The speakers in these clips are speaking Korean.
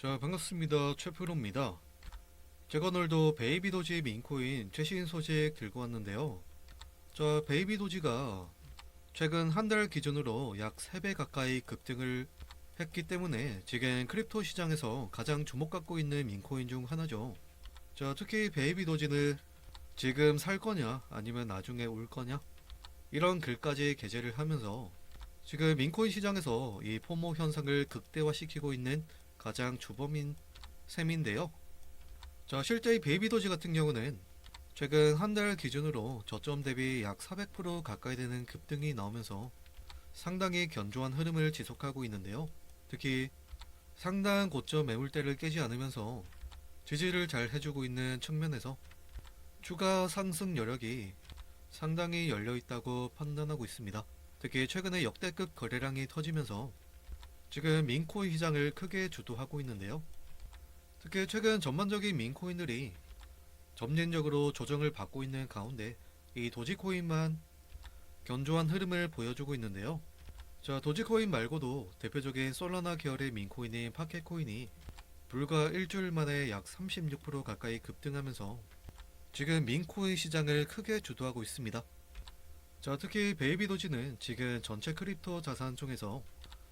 자 반갑습니다. 최프로입니다. 제가 오늘도 베이비 도지 민코인 최신 소식 들고 왔는데요. 자 베이비 도지가 최근 한 달 기준으로 약 3배 가까이 급등을 했기 때문에 지금 크립토 시장에서 가장 주목받고 있는 민코인 중 하나죠. 자 특히 베이비 도지는 지금 살 거냐 아니면 나중에 올 거냐? 이런 글까지 게재를 하면서 지금 민코인 시장에서 이 포모 현상을 극대화시키고 있는 가장 주범인 셈인데요. 자, 실제 이 베이비 도지 같은 경우는 최근 한 달 기준으로 저점 대비 약 400% 가까이 되는 급등이 나오면서 상당히 견조한 흐름을 지속하고 있는데요. 특히 상당한 고점 매물대를 깨지 않으면서 지지를 잘 해주고 있는 측면에서 추가 상승 여력이 상당히 열려 있다고 판단하고 있습니다. 특히 최근에 역대급 거래량이 터지면서 지금 민코인 시장을 크게 주도하고 있는데요. 특히 최근 전반적인 민코인들이 점진적으로 조정을 받고 있는 가운데 이 도지코인만 견조한 흐름을 보여주고 있는데요. 자, 도지코인 말고도 대표적인 솔라나 계열의 민코인인 파켓코인이 불과 일주일 만에 약 36% 가까이 급등하면서 지금 민코인 시장을 크게 주도하고 있습니다. 자, 특히 베이비 도지는 지금 전체 크립토 자산 중에서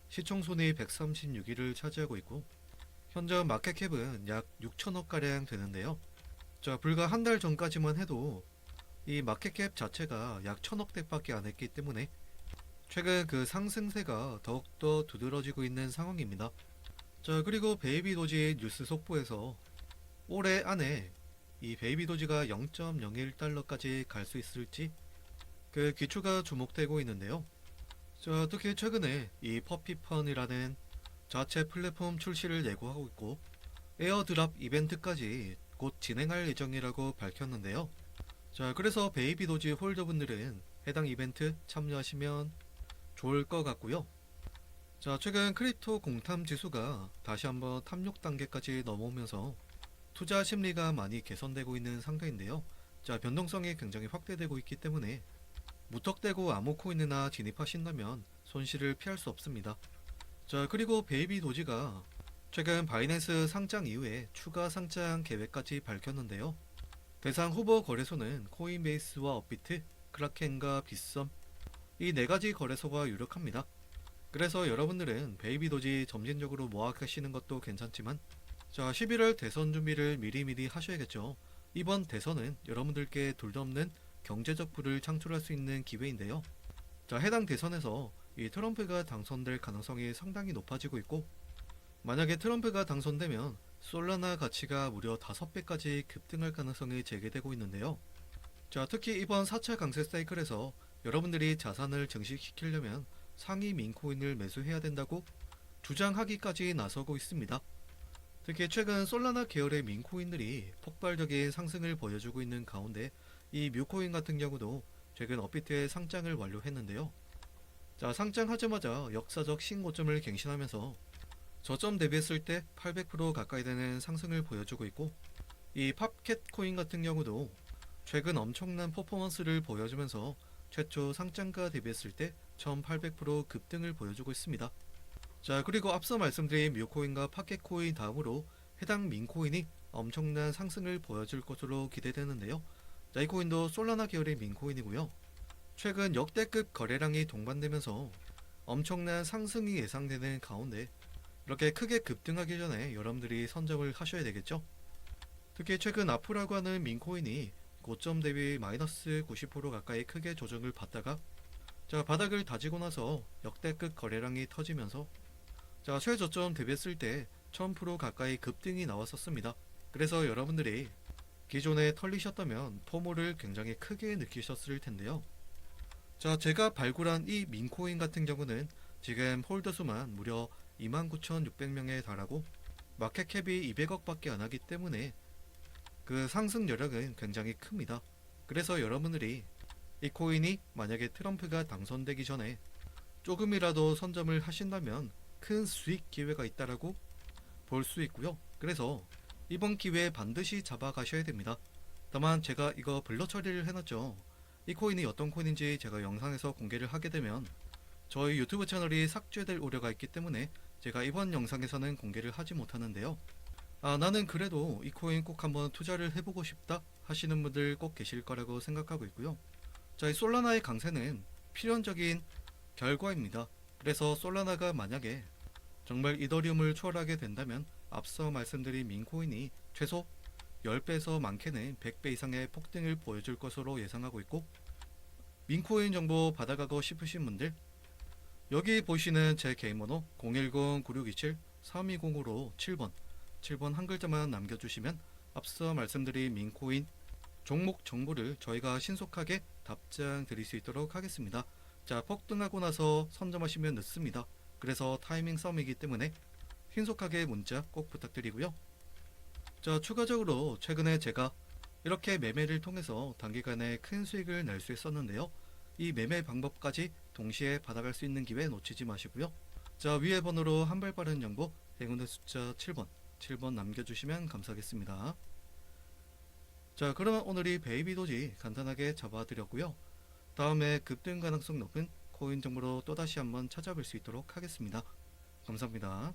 시총 손이 136위를 차지하고 있고 현재 마켓캡은 약 6천억 가량 되는데요. 자, 불과 한 달 전까지만 해도 이 마켓캡 자체가 약 천억대밖에 안 했기 때문에 최근 그 상승세가 더욱더 두드러지고 있는 상황입니다. 자, 그리고 베이비 도지 뉴스 속보에서 올해 안에 이 베이비 도지가 0.01달러까지 갈 수 있을지 그 기초가 주목되고 있는데요. 자, 특히 최근에 이 퍼피펀이라는 자체 플랫폼 출시를 예고하고 있고 에어드랍 이벤트까지 곧 진행할 예정이라고 밝혔는데요. 자, 그래서 베이비 도지 홀더분들은 해당 이벤트 참여하시면 좋을 것 같고요. 자, 최근 크립토 공탐 지수가 다시 한번 탐욕 단계까지 넘어오면서 투자 심리가 많이 개선되고 있는 상태인데요. 자, 변동성이 굉장히 확대되고 있기 때문에 무턱대고 아무 코인이나 진입하신다면 손실을 피할 수 없습니다. 자, 그리고 베이비 도지가 최근 바이낸스 상장 이후에 추가 상장 계획까지 밝혔는데요. 대상 후보 거래소는 코인베이스와 업비트, 크라켄과 빗썸 이 네 가지 거래소가 유력합니다. 그래서 여러분들은 베이비 도지 점진적으로 모아가시는 것도 괜찮지만 자 11월 대선 준비를 미리미리 하셔야겠죠. 이번 대선은 여러분들께 둘도 없는 경제적 부를 창출할 수 있는 기회인데요. 자, 해당 대선에서 이 트럼프가 당선될 가능성이 상당히 높아지고 있고, 만약에 트럼프가 당선되면 솔라나 가치가 무려 5배까지 급등할 가능성이 제기되고 있는데요. 자, 특히 이번 4차 강세 사이클에서 여러분들이 자산을 증식시키려면 상위 민코인을 매수해야 된다고 주장하기까지 나서고 있습니다. 특히 최근 솔라나 계열의 민코인들이 폭발적인 상승을 보여주고 있는 가운데 이 뮤코인 같은 경우도 최근 업비트의 상장을 완료했는데요. 자, 상장하자마자 역사적 신고점을 갱신하면서 저점 대비했을 때 800% 가까이 되는 상승을 보여주고 있고 이 팝캣 코인 같은 경우도 최근 엄청난 퍼포먼스를 보여주면서 최초 상장가 대비했을 때 1800% 급등을 보여주고 있습니다. 자, 그리고 앞서 말씀드린 뮤코인과 팝캣코인 다음으로 해당 민코인이 엄청난 상승을 보여줄 것으로 기대되는데요. 자, 이 코인도 솔라나 계열의 민코인이고요. 최근 역대급 거래량이 동반되면서 엄청난 상승이 예상되는 가운데 이렇게 크게 급등하기 전에 여러분들이 선점을 하셔야 되겠죠. 특히 최근 아프라고 하는 민코인이 고점 대비 마이너스 90% 가까이 크게 조정을 받다가 자 바닥을 다지고 나서 역대급 거래량이 터지면서 자 최저점 대비했을 때 1000% 가까이 급등이 나왔었습니다. 그래서 여러분들이 기존에 털리셨다면 포모를 굉장히 크게 느끼셨을 텐데요. 자, 제가 발굴한 이 민코인 같은 경우는 지금 홀더 수만 무려 29,600명에 달하고 마켓캡이 200억밖에 안 하기 때문에 그 상승 여력은 굉장히 큽니다. 그래서 여러분들이 이 코인이 만약에 트럼프가 당선되기 전에 조금이라도 선점을 하신다면 큰 수익 기회가 있다라고 볼 수 있고요. 그래서 이번 기회에 반드시 잡아가셔야 됩니다. 다만 제가 이거 블러 처리를 해놨죠. 이 코인이 어떤 코인인지 제가 영상에서 공개를 하게 되면 저희 유튜브 채널이 삭제될 우려가 있기 때문에 제가 이번 영상에서는 공개를 하지 못하는데요. 아, 나는 그래도 이 코인 꼭 한번 투자를 해보고 싶다 하시는 분들 꼭 계실 거라고 생각하고 있고요. 자, 이 솔라나의 강세는 필연적인 결과입니다. 그래서 솔라나가 만약에 정말 이더리움을 초월하게 된다면 앞서 말씀드린 민코인이 최소 10배에서 많게는 100배 이상의 폭등을 보여줄 것으로 예상하고 있고 민코인 정보 받아가고 싶으신 분들 여기 보시는 제 개인 번호 010-9627-3205로 7번 7번 한 글자만 남겨주시면 앞서 말씀드린 민코인 종목 정보를 저희가 신속하게 답장 드릴 수 있도록 하겠습니다. 자 폭등하고 나서 선점하시면 늦습니다. 그래서 타이밍 싸움이기 때문에 신속하게 문자 꼭 부탁드리고요. 자 추가적으로 최근에 제가 이렇게 매매를 통해서 단기간에 큰 수익을 낼 수 있었는데요. 이 매매 방법까지 동시에 받아갈 수 있는 기회 놓치지 마시고요. 자 위에 번호로 한 발 빠른 정보 행운의 숫자 7번 7번 남겨주시면 감사하겠습니다. 자 그러면 오늘 이 베이비 도지 간단하게 잡아드렸고요. 다음에 급등 가능성 높은 코인 정보로 또다시 한번 찾아뵐 수 있도록 하겠습니다. 감사합니다.